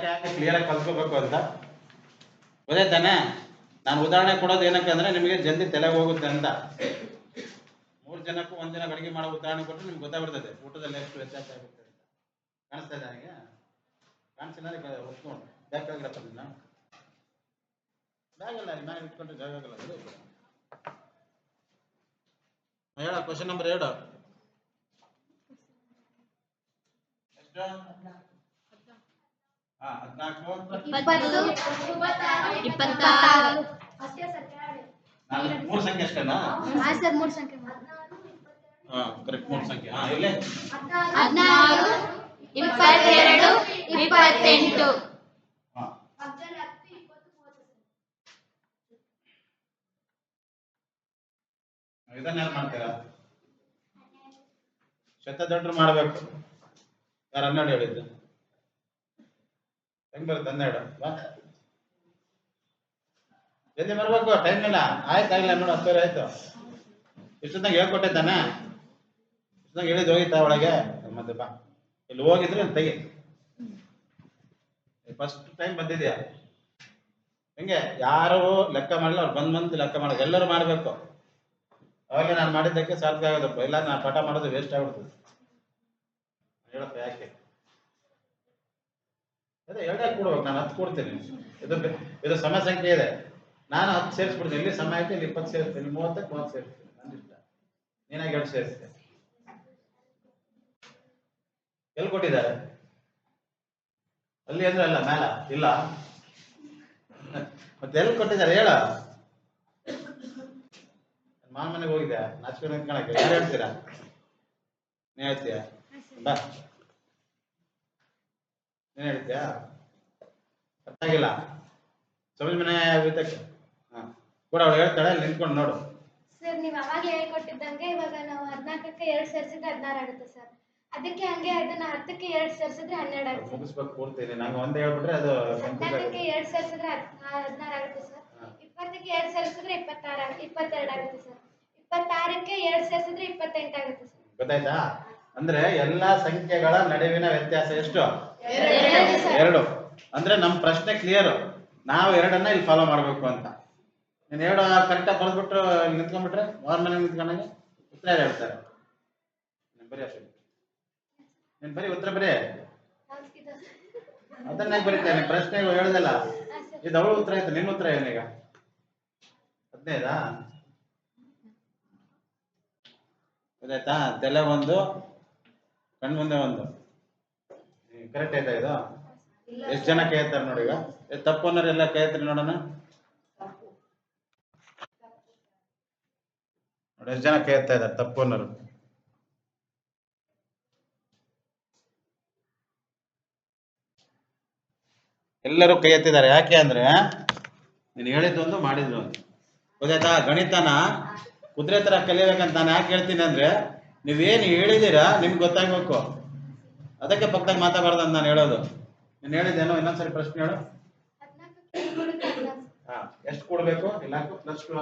ಯಾಕೆ ಕ್ಲಿಯರಾಗಿ ಕಲ್ತ್ಕೋಬೇಕು ಅಂತ? ಗೊತ್ತಾಯ್ತಾನೆ ನಾನು ಉದಾಹರಣೆ ಕೊಡೋದು ಏನಕ್ಕೆ ಅಂದ್ರೆ ನಿಮಗೆ ಜಲ್ದಿ ತಲೆಗೆ ಹೋಗುತ್ತೆ ಅಂತ. ಮೂರು ಜನಕ್ಕೂ ಒಂದಿನ ಅಡುಗೆ ಮಾಡೋ ಉದಾಹರಣೆ ಕೊಟ್ಟರೆ ನಿಮ್ಗೆ ಗೊತ್ತಾಗ್ಬಿಡ್ತದೆ, ಊಟದಲ್ಲಿ ಎಷ್ಟು ವ್ಯತ್ಯಾಸ ಆಗುತ್ತೆ ಅಂತ. ಕಾಣಿಸ್ತಾ ಇದೆ ನನಗೆ ಕಾಣಿಸಿಲ್ಲ ಇದೆ ಒಪ್ಕೊಂಡು. ಬೇಕಾಗಿರಪ್ಪ ನಿನ್ನ ಇಟ್ಕೊಂಡ್ರೆ ಜಾಗ ಆಗಲ್ಲ ಹೇಳ ಕ್ವಶನ್ ನಂಬರ್ ಎರಡು. ಎಷ್ಟು ಹದಿನಾಲ್ಕು ಇಪ್ಪತ್ತಾರು. ಮೂರು ಸಂಖ್ಯೆ ಅಷ್ಟೇನಾ? ಸರ್ ಮೂರು ಸಂಖ್ಯೆ. ಹಾ ಕರೆಕ್ಟ್ ಮೂರು ಸಂಖ್ಯೆ. ಹಾ ಇಲ್ಲೇ ಹದಿನಾರು ಇಪ್ಪತ್ತೆರಡು ಇಪ್ಪತ್ತೆಂಟು. ಇದನ್ನ ಯಾರು ಮಾಡ್ತೀರಾ? ಶತ ದೊಡ್ಡರು ಮಾಡ್ಬೇಕು. ಯಾರು ಹನ್ನೆರಡು ಹೇಳಿದ್ದು? ಹೆಂಗ್ ಬರುತ್ತೆ ಹನ್ನೆರಡು ಜಲ್ದಿ ಬರ್ಬೇಕು? ಟೈಮ್ ಇಲ್ಲ. ಆಯ್ತಾಗಿಲ್ಲ ನೋಡು ಹತ್ತುವರೆ ಆಯ್ತು. ಇಷ್ಟೊತ್ತಾಗ ಹೇಳ್ಕೊಟ್ಟೆ ತಾನೆ. ಇಷ್ಟೊತ್ತಾಗ ಹೇಳಿದ್ ಹೋಗಿತ್ತಾ ಒಳಗೆ? ಮತ್ತೆ ಬಾ. ಇಲ್ಲಿ ಹೋಗಿದ್ರೆ ತೆಗಿ. ಫಸ್ಟ್ ಟೈಮ್ ಬಂದಿದ್ಯಾ? ಹೆಂಗೆ? ಯಾರು ಲೆಕ್ಕ ಮಾಡಲ್ಲ ಅವ್ರು ಬಂದ್ ಬಂದು ಲೆಕ್ಕ ಮಾಡೋದು ಎಲ್ಲರೂ ಮಾಡಬೇಕು. ಅವಾಗ ನಾನು ಮಾಡಿದ್ದಕ್ಕೆ ಸಾಧ್ಯ ಆಗೋದಪ್ಪ. ಇಲ್ಲ ನಾನು ಪಾಠ ಮಾಡೋದು ವೇಸ್ಟ್ ಆಗ್ಬಿಡ್ತದೆ. ಹೇಳಪ್ಪ, ಯಾಕೆ? ಅದೇ ಎರಡೇ ಕೊಡ್ಬೇಕು ನಾನು ಹತ್ತು ಕೊಡ್ತೇನೆ. ಇದು ಇದು ಸಮ ಸಂಖ್ಯೆ ಇದೆ. ನಾನು ಹತ್ತು ಸೇರಿಸ್ಬಿಡ್ತೀನಿ. ಇಲ್ಲಿ ಸಮಯ ಐತೆ ಇಲ್ಲಿ ಇಪ್ಪತ್ತು ಸೇರಿಸ್ತೀನಿ. ಮೂವತ್ತಕ್ಕೆ ಮೂವತ್ತು ಸೇರಿಸ್ತೀನಿ. ನನ್ನ ಇಷ್ಟ ನೀನಾಗಿ ಎರಡು ಸೇರಿಸ್ತೀನಿ. ಎಲ್ಲಿ ಕೊಟ್ಟಿದ್ದಾರೆ? ಅಲ್ಲಿ ಅಂದ್ರೆ ಅಲ್ಲ, ಮೇಲ. ಇಲ್ಲ. ಮತ್ತೆ ಎಲ್ಲಿ ಕೊಟ್ಟಿದ್ದಾರೆ? ಹೇಳ. ಮಾನ ಮನೆಗೆ ಹೋಗಿದ್ಯಾ? ನಾಚಿಕೆ ಯಾರು ಹೇಳ್ತೀರಾ? ನೀ ಹೇಳ್ತೀಯ? ಬಾ. ನೀನ್ ಹೇಳ್ತೀಯಾ? ಅರ್ಥ ಆಗಿಲ್ಲ ಸಮಜ್ ಮನೆ ಹಾ. ಕೂಡ ಅವಳು ಹೇಳ್ತಾಳೆ ಅಲ್ಲಿ ನಿಂತ್ಕೊಂಡು ನೋಡು. ಸರ್ ನೀವು ಅವಾಗ ಹೇಳ್ಕೊಟ್ಟಿದ್ದಂಗೆ ಇವಾಗ ನಾವು ಹದಿನಾಲ್ಕಕ್ಕೆ ಎರಡು ಸೇರಿಸಿದ್ರೆ ಹದಿನಾರು ಆಗುತ್ತೆ ಸರ್. ಅದಕ್ಕೆ ಹಂಗೆ ಅದನ್ನ ಹತ್ತಕ್ಕೆ ಎರಡು ಸೇರಿಸಿದ್ರೆ ಹನ್ನೆರಡು ಆಗುತ್ತೆ. ಮುಗಿಸ್ಬೇಕು ಪೂರ್ತಿ. ನಂಗೆ ಒಂದೇ ಹೇಳ್ಬಿಟ್ರೆ ಅದು ಹದಿನಾಲ್ಕಕ್ಕೆ ಎರಡು ಸೇರಿಸಿದ್ರೆ ಹದಿನಾರು ಆಗುತ್ತೆ ಸರ್. ಇಪ್ಪತ್ತಕ್ಕೆ ಎರಡು ಸೇರಿಸಿದ್ರೆ ಇಪ್ಪತ್ತಾರು ಇಪ್ಪತ್ತೆರಡು ಆಗುತ್ತೆ ಸರ್. ಇಪ್ಪತ್ತಾರಕ್ಕೆ ಎರಡು ಸೇರಿಸಿದ್ರೆ ಇಪ್ಪತ್ತೆಂಟು ಆಗುತ್ತೆ ಸರ್. ಗೊತ್ತಾಯ್ತಾ? ಅಂದ್ರೆ ಎಲ್ಲಾ ಸಂಖ್ಯೆಗಳ ನಡುವಿನ ವ್ಯತ್ಯಾಸ ಎಷ್ಟು? ಎರಡು. ಅಂದ್ರೆ ನಮ್ಮ ಪ್ರಶ್ನೆ ಕ್ಲಿಯರ್ ನಾವು ಎರಡನ್ನ ಇಲ್ಲಿ ಫಾಲೋ ಮಾಡ್ಬೇಕು ಅಂತ. ನೀನ್ ಎರಡು ಕರೆಕ್ಟಾಗಿ ಇಲ್ಲಿ ನಿಂತ್ಕೊಂಡ್ಬಿಟ್ರೆ? ಅವ್ರ ಮನೆ ನಿಂತ್ಕೊಂಡಂಗೆ ಉತ್ತರ ಯಾರು ಹೇಳ್ತಾರೆ? ನೀನ್ ಬರೀ ಉತ್ತರ ಬರೀ. ಅದನ್ನ ಬರೀತೇನೆ ಪ್ರಶ್ನೆ ಹೇಳ್ದಲ್ಲ. ಇದು ಅವಳು ಉತ್ತರ ಆಯ್ತು? ನಿನ್ ಉತ್ತರ ಏನೀಗ ಹದಿನೈದಾ? ಗೊತ್ತಾಯ್ತಾ ತಲೆ ಒಂದು. ಕಣ್ಣು ಮುಂದೆ ಒಂದು. ಕರೆಕ್ಟ್ ಐತ ಇದು? ಎಷ್ಟು ಜನ ಕೇಳ್ತಾರೆ ನೋಡಿ ಈಗ. ತಪ್ಪು ಅನ್ನೋರು ಎಲ್ಲ ಕೇಳ್ತಾರೆ ನೋಡೋಣ. ನೋಡಿ ಎಷ್ಟು ಜನ ಕೇಳ್ತಾ ಇದ್ದಾರೆ ತಪ್ಪು ಅನ್ನೋರು. ಎಲ್ಲರೂ ಕೈ ಎತ್ತಿದ್ದಾರೆ ಯಾಕೆ ಅಂದ್ರೆ ನೀನು ಹೇಳಿದ್ದೊಂದು ಮಾಡಿದ್ದೊಂದು ಗೊತ್ತಾಯ್ತಾ? ಗಣಿತನ ಕುದುರೆ ತರ ಕಲಿಬೇಕಂತ ನಾನು ಯಾಕೆ ಹೇಳ್ತೀನಿ ಅಂದ್ರೆ ನೀವೇನು ಹೇಳಿದ್ದೀರಾ ನಿಮ್ಗೆ ಗೊತ್ತಾಗಬೇಕು. ಅದಕ್ಕೆ ಪಕ್ಕದಾಗ ಮಾತಾಡಬಾರ್ದು ಅಂತ ನಾನು ಹೇಳೋದು. ನಾನು ಹೇಳಿದ್ದೇನೋ ಇನ್ನೊಂದ್ಸರಿ ಪ್ರಶ್ನೆ ಹೇಳು. ಹಾ, ಎಷ್ಟು ಕೊಡ್ಬೇಕು? ಇಲ್ಲ ಪ್ಲಸ್ ಟು.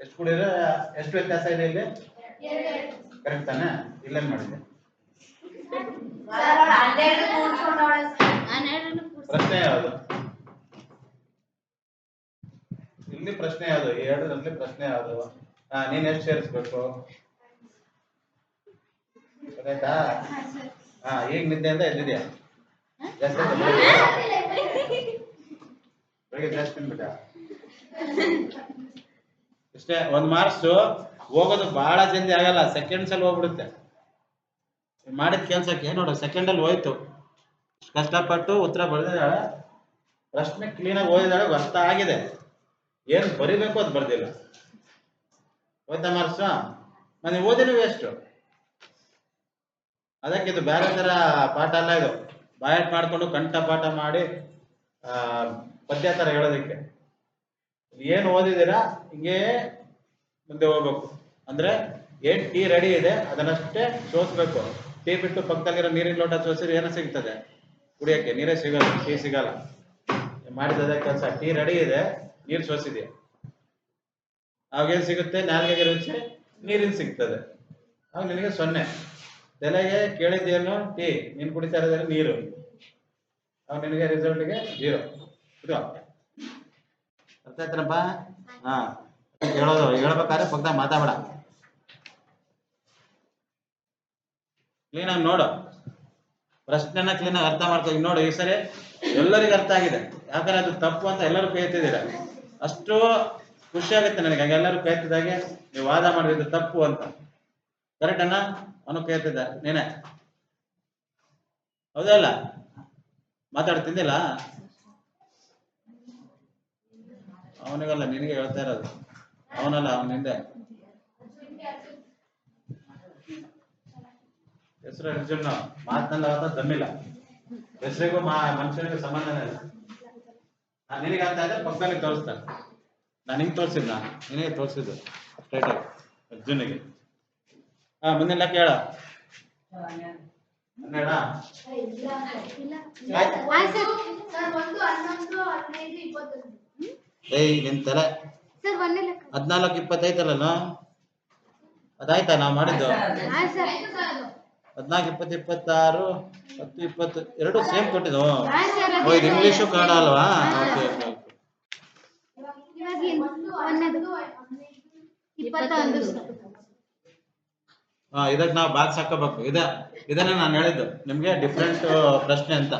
ಎಷ್ಟು ಕೊಡಿದ್ರೆ ಎಷ್ಟು ವ್ಯತ್ಯಾಸ ಇದೆ ಇಲ್ಲಿ. ಕರೆಕ್ಟ್ ತಾನೆ? ಇಲ್ಲೇನ್ ಮಾಡಿದೆ ಪ್ರಶ್ನೆ ಯಾವುದು? ಇಲ್ಲಿ ಪ್ರಶ್ನೆ ಯಾವುದು? ಎರಡರಲ್ಲಿ ಪ್ರಶ್ನೆ ಯಾವುದು? ನೀನ್ ಎಷ್ಟು ಸೇರಿಸ್ಬೇಕು? ಗೊತ್ತಾಯ್ತಾ? ಹಾ ಈಗ ನಿದ್ದೆಯಿಂದ ಇಷ್ಟೇ, ಒಂದ್ ಮಾರ್ಕ್ಸ್ ಹೋಗೋದು ಬಹಳ ಜಲ್ದಿ ಆಗಲ್ಲ ಸೆಕೆಂಡ್ಸ್ ಅಲ್ಲಿ ಹೋಗ್ಬಿಡುತ್ತೆ. ಮಾಡಿದ ಕೆಲ್ಸಕ್ಕೆ ನೋಡು ಸೆಕೆಂಡ್ ಅಲ್ಲಿ ಹೋಯ್ತು. ಕಷ್ಟಪಟ್ಟು ಉತ್ತರ ಬರೆದಿದ್ದಾಳೆ. ಪ್ರಶ್ನೆ ಕ್ಲೀನಾಗಿ ಓದಿದಾಳೆ ಅರ್ಥ ಆಗಿದೆ ಏನ್ ಬರಿಬೇಕು ಅದು ಬರ್ದಿಲ್ಲ. ಹೋಯ್ತಾ ಮಾರ್ಸ ಮನೆ ಓದಿನ ವೇಸ್ಟ್ ಅದಕ್ಕೆ ಇದು ಬೇರೆ ತರ ಪಾಠ ಅಲ್ಲ ಇದು. ಬಾಯಟ್ ಮಾಡಿಕೊಂಡು ಕಂಠ ಪಾಠ ಮಾಡಿ ಆ, ಪದ್ಯ ತರ ಹೇಳೋದಕ್ಕೆ. ಏನು ಓದಿದ್ದೀರಾ ಹಿಂಗೇ ಮುಂದೆ ಹೋಗ್ಬೇಕು. ಅಂದ್ರೆ ಏನ್ ಟೀ ರೆಡಿ ಇದೆ ಅದನ್ನಷ್ಟೇ ಸೋಸ್ಬೇಕು. ಟೀ ಬಿಟ್ಟು ಪಕ್ಕದಲ್ಲಿರೋ ನೀರಿನ ಲೋಟ ಸೋಸಿದ್ರೆ ಏನೋ ಸಿಗ್ತದೆ? ಕುಡಿಯಕ್ಕೆ ನೀರೇ ಸಿಗಲ್ಲ ಟೀ ಸಿಗಲ್ಲ. ಮಾಡಿದ ಕೆಲಸ. ಟೀ ರೆಡಿ ಇದೆ ನೀರು ಸೋಸಿದೆಯಾ? ಅವಾಗೇನ್ ಸಿಗುತ್ತೆ? ನಾಲ್ಗೆಗೆ ರುಚಿ ನೀರಿನ ಸಿಗ್ತದೆ. ಅವಾಗ ನಿನಗೆ ಸೊನ್ನೆ. ತಲೆಗೆ ಕೇಳಿದ್ದೇನು ಟೀ ನೀನ್ ಕುಡಿತಾ ಇರೋದ್ರೆ ನೀರು. ಅವಾಗ ನಿನಗೆ ರಿಸಲ್ಟ್ಗೆ ಜೀರೋ ಇದು ಅರ್ಥ ಆಯ್ತನಪ್ಪ? ಹಾ. ಹೇಳೋದು, ಹೇಳ್ಬೇಕಾದ್ರೆ ಪಕ್ಕ ಮಾತಾಡ ಕ್ಲೀನಾಗಿ ನೋಡು. ಪ್ರಶ್ನೆನ ಕ್ಲೀನಾಗಿ ಅರ್ಥ ಮಾಡ್ತಾ ಈಗ ನೋಡು, ಈ ಸರಿ ಎಲ್ಲರಿಗೂ ಅರ್ಥ ಆಗಿದೆ. ಯಾಕಂದ್ರೆ ಅದು ತಪ್ಪು ಅಂತ ಎಲ್ಲರೂ ಕೇಳ್ತಿದ್ದೀರಾ? ಅಷ್ಟು ಖುಷಿ ಆಗುತ್ತೆ ನನಗೆ. ಎಲ್ಲರೂ ಕೇಳ್ತಿದ್ದಾಗೆ ನೀವು ವಾದ ಮಾಡಿದ್ರೆ ತಪ್ಪು ಅಂತ. ಕರೆಕ್ಟ್ ಅಣ್ಣ? ಅವನು ಕೇಳ್ತಿದ್ದ ನೀನೆ? ಹೌದಲ್ಲ ಮಾತಾಡ್ತಿದ್ದಿಲ್ಲ ಅವನಿಗಲ್ಲ, ನಿನಗೆ ಹೇಳ್ತಾ ಇರೋದು. ಅವನಲ್ಲ, ಅವನ ಹಿಂದೆ ಹೆಸರು ಅರ್ಜುನ್. ಮಾತನಲ್ಲ ತಮ್ಮಿಲ್ಲ ಹೆಸರಿಗೂ ಮನುಷ್ಯನಿಗೂ ಸಂಬಂಧನೇ ಇಲ್ಲ. ನಾನು ನಿನಗೆ ಅಂತ ಇದ್ರೆ ಪಕ್ಕದಲ್ಲಿ ತೋರಿಸ್ತಾನೆ ನಾನು ಹಿಂಗೆ ತೋರಿಸಿದ್ನ ನೀನೇ ತೋರಿಸಿದ್ದು. ಸ್ಟ್ರೈಟ್ ಆಗಿ. ಅರ್ಜುನಿಗೆ. ಹಾ ಮುಂದಿನ ಲೆಕ್ಕ ಹೇಳ ಹನ್ನೆರಡ? ಏಯ್ ನಿನ್ ತಲೆ. ಹದಿನಾಲ್ಕು ಇಪ್ಪತ್ತೈತಲ್ಲ ಅದಾಯ್ತಾ ನಾವು ಮಾಡಿದ್ದು? ಹದ್ನಾಲ್ಕು ಇಪ್ಪತ್ತು ಇಪ್ಪತ್ತಾರು ಹತ್ತು ಇಪ್ಪತ್ತು ಎರಡು ಸೇಮ್ ಕೊಟ್ಟಿದ್ದು? ಓ ಇದು ಇಂಗ್ಲೀಷು ಕನ್ನಡ ಅಲ್ವಾ ಓಕೆ ಓಕೆ ಓಕೆ ಇವಾಗ ಹಾ ಇದಕ್ಕೆ ನಾವು ಬಾಕ್ಸ್ ಹಾಕೋಬೇಕು ಇದ ಇದನ್ನೇ ನಾನು ಹೇಳಿದ್ದು. ನಿಮ್ಗೆ ಡಿಫ್ರೆಂಟ್ ಪ್ರಶ್ನೆ ಅಂತ.